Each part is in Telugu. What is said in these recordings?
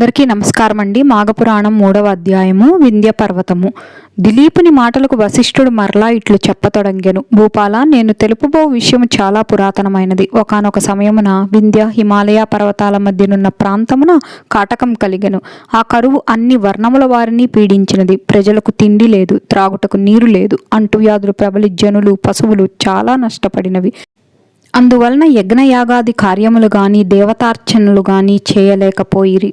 అందరికీ నమస్కారం అండి మాఘపురాణం మూడవ అధ్యాయము వింధ్య పర్వతము. దిలీపుని మాటలకు వశిష్ఠుడు మరలా ఇట్లు చెప్పతొడంగెను. భూపాల నేను తెలుపుబో విషయం చాలా పురాతనమైనది. ఒకనొక సమయమున వింధ్య హిమాలయ పర్వతాల మధ్యనున్న ప్రాంతమున కాటకం కలిగెను. ఆ కరువు అన్ని వర్ణముల వారిని పీడించినది. ప్రజలకు తిండి లేదు త్రాగుటకు నీరు లేదు. అంటువ్యాధులు ప్రబలి జనులు పశువులు చాలా నష్టపడినవి. అందువలన యజ్ఞయాగాది కార్యములు గాని దేవతార్చనలు గాని చేయలేకపోయిరి.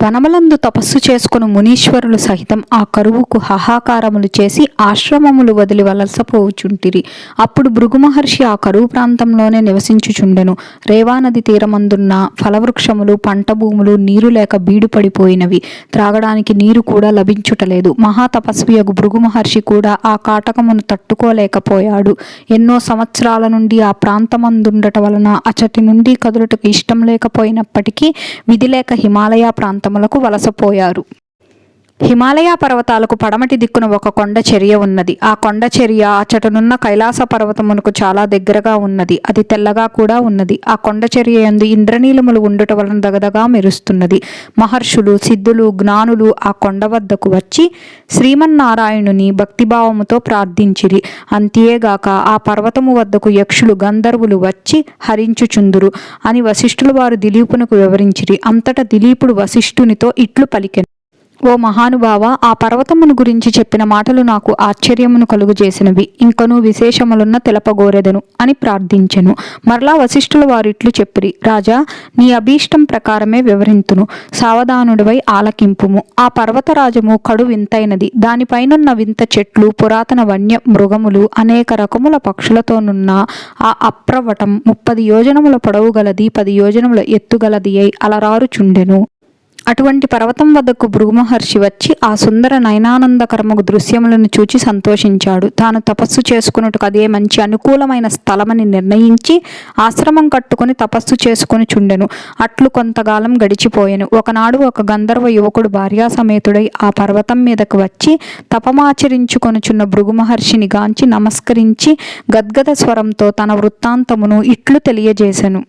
వనములందు తపస్సు చేసుకుని మునీశ్వరులు సహితం ఆ కరువుకు హాహాకారములు చేసి ఆశ్రమములు వదిలి వలసపోవుచుంటిరి అప్పుడు భృగుమహర్షి ఆ కరువు ప్రాంతంలోనే నివసించుచుండెను. రేవానది తీరమందున్న ఫలవృక్షములు పంట భూములు నీరు లేక బీడుపడిపోయినవి. త్రాగడానికి నీరు కూడా లభించుటలేదు. మహాతపస్వియగు భృగు మహర్షి కూడా ఆ కాటకమును తట్టుకోలేకపోయాడు. ఎన్నో సంవత్సరాల నుండి ఆ ప్రాంతమందుండట వలన అచటి నుండి కదులుటకు ఇష్టం లేకపోయినప్పటికీ విధి లేక హిమాలయ ప్రాంతములకు వలసపోయారు. హిమాలయ పర్వతాలకు పడమటి దిక్కున ఒక కొండ చర్య ఉన్నది. ఆ కొండ చర్య అచ్చటనున్న కైలాస పర్వతమునకు చాలా దగ్గరగా ఉన్నది. అది తెల్లగా కూడా ఉన్నది. ఆ కొండ చర్య యందు ఇంద్రనీలములు ఉండుట వలన దగదగా మెరుస్తున్నది. మహర్షులు సిద్ధులు జ్ఞానులు ఆ కొండ వద్దకు వచ్చి శ్రీమన్నారాయణుని భక్తిభావముతో ప్రార్థించిరి. అంతేగాక ఆ పర్వతము వద్దకు యక్షులు గంధర్వులు వచ్చి హరించుచుందురు అని వశిష్ఠులు వారు దిలీపునకు వివరించిరి. అంతటా దిలీపుడు వశిష్ఠునితో ఇట్లు పలికెను ఓ మహానుభావ ఆ పర్వతమును గురించి చెప్పిన మాటలు నాకు ఆశ్చర్యమును కలుగు చేసినవి ఇంకను విశేషములున్న తెలపగోరెదను అని ప్రార్థించెను. మరలా వశిష్ఠుల వారిట్లు చెప్పిరి రాజా నీ అభీష్టం ప్రకారమే వివరింతును. సావధానుడివై ఆలకింపుము. ఆ పర్వతరాజము కడు వింతైనది దానిపైనున్న వింత చెట్లు పురాతన వన్య మృగములు అనేక రకముల పక్షులతోనున్న ఆ అప్రవటం ముప్పది యోజనముల పొడవు గలది పది యోజనముల ఎత్తుగలది అయి అలరారుచుండెను. అటువంటి పర్వతం వద్దకు భృగుమహర్షి వచ్చి ఆ సుందర నయనానందకరమగు దృశ్యములను చూచి సంతోషించాడు. తాను తపస్సు చేసుకున్నట్టుకు అదే మంచి అనుకూలమైన స్థలమని నిర్ణయించి ఆశ్రమం కట్టుకుని తపస్సు చేసుకుని చుండెను. అట్లు కొంతకాలం గడిచిపోయెను. ఒకనాడు ఒక గంధర్వ యువకుడు భార్యా సమేతుడై ఆ పర్వతం మీదకు వచ్చి తపమాచరించుకొనుచున్న భృగుమహర్షిని గాంచి నమస్కరించి గద్గద స్వరంతో తన వృత్తాంతమును ఇట్లు తెలియజేశెను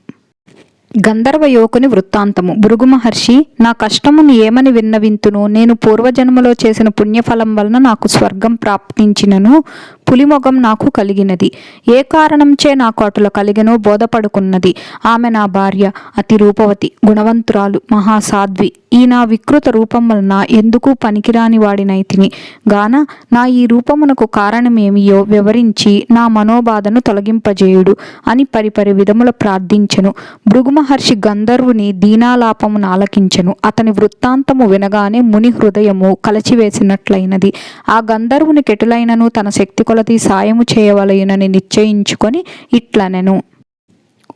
గంధర్వ యువకుని వృత్తాంతము. భృగు మహర్షి నా కష్టమును ఏమని విన్నవింతును నేను పూర్వజన్మలో చేసిన పుణ్యఫలం వలన నాకు స్వర్గం ప్రాప్తించినను. పులిమొగం నాకు కలిగినది. ఏ కారణంచే నాకు అటుల కలిగనో బోధపడుకున్నది. ఆమె నా భార్య అతి రూపవతి గుణవంతురాలు మహాసాధ్వి. ఈ నా వికృత రూపం వలన ఎందుకు పనికిరాని వాడినైతిని గాన నా ఈ రూపమునకు కారణమేమియో వివరించి నా మనోబాధను తొలగింపజేయుడు అని పరిపరి విధముల ప్రార్థించెను. భృగు మహర్షి గంధర్వుని దీనాలాపమును ఆలకించెను అతని వృత్తాంతము వినగానే ముని హృదయము కలచివేసినట్లయినది. ఆ గంధర్వుని కెటులైనను తన శక్తి ప్రతి సాయము చేయవలయునని నిశ్చయించుకొని ఇట్లనెను.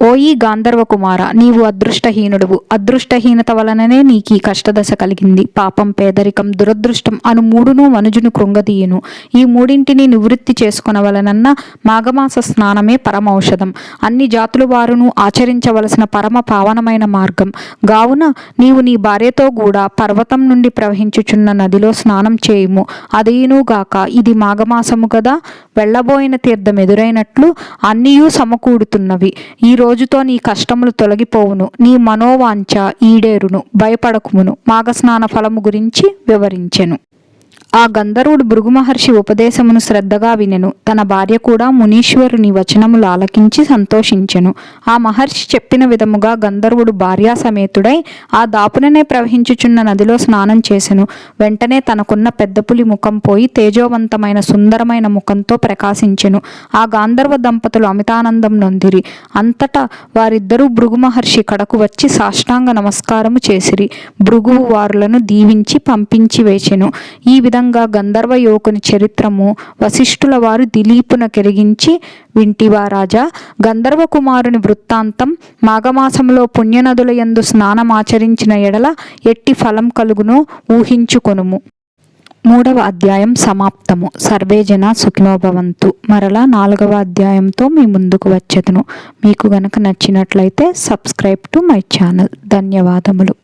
ఓయి గాంధర్వ కుమార నీవు అదృష్టహీనుడువు. అదృష్టహీనత వలననే నీకు ఈ కష్టదశ కలిగింది. పాపం పేదరికం దురదృష్టం అను మూడును మనుజును కృంగదీయును. ఈ మూడింటిని నివృత్తి చేసుకునవలనన్న మాఘమాస స్నానమే పరమౌషధం. అన్ని జాతుల వారును ఆచరించవలసిన పరమ పావనమైన మార్గం. గావున నీవు నీ భార్యతో కూడా పర్వతం నుండి ప్రవహించుచున్న నదిలో స్నానం చేయుము. అదేనుగాక ఇది మాఘమాసము కదా వెళ్ళబోయిన తీర్థం ఎదురైనట్లు అన్నీయూ సమకూడుతున్నవి. ఈ రోజుతో నీ కష్టములు తొలగిపోవును. నీ మనోవాంఛ ఈడేరును. భయపడకుమును. మాఘస్నాన ఫలము గురించి వివరించెను. ఆ గంధర్వుడు భృగు మహర్షి ఉపదేశమును శ్రద్ధగా వినెను. తన భార్య కూడా మునీశ్వరుని వచనములు ఆలకించి సంతోషించెను. ఆ మహర్షి చెప్పిన విధముగా గంధర్వుడు భార్యా సమేతుడై ఆ దాపుననే ప్రవహించుచున్న నదిలో స్నానం చేసెను. వెంటనే తనకున్న పెద్ద పులి ముఖం పోయి తేజోవంతమైన సుందరమైన ముఖంతో ప్రకాశించెను. ఆ గాంధర్వ దంపతులు అమితానందం నొందిరి. అంతటా వారిద్దరూ భృగు మహర్షి కడకు వచ్చి సాష్టాంగ నమస్కారము చేసిరి. భృగువు వారులను దీవించి పంపించి వేచెను. ఈ విధంగా గంధర్వ యువకుని చరిత్రము వశిష్ఠుల వారు దిలీపున కెరిగించి వింటివా రాజా. గంధర్వ కుమారుని వృత్తాంతం మాఘమాసంలో పుణ్యనదుల యందు స్నానమాచరించిన ఎడల ఎట్టి ఫలం కలుగునో ఊహించుకొనుము. మూడవ అధ్యాయం సమాప్తము. సర్వేజన సుఖినోభవంతు మరలా నాలుగవ అధ్యాయంతో మీ ముందుకు వచ్చేదను. మీకు గనక నచ్చినట్లయితే సబ్స్క్రైబ్ టు మై ఛానల్. ధన్యవాదములు.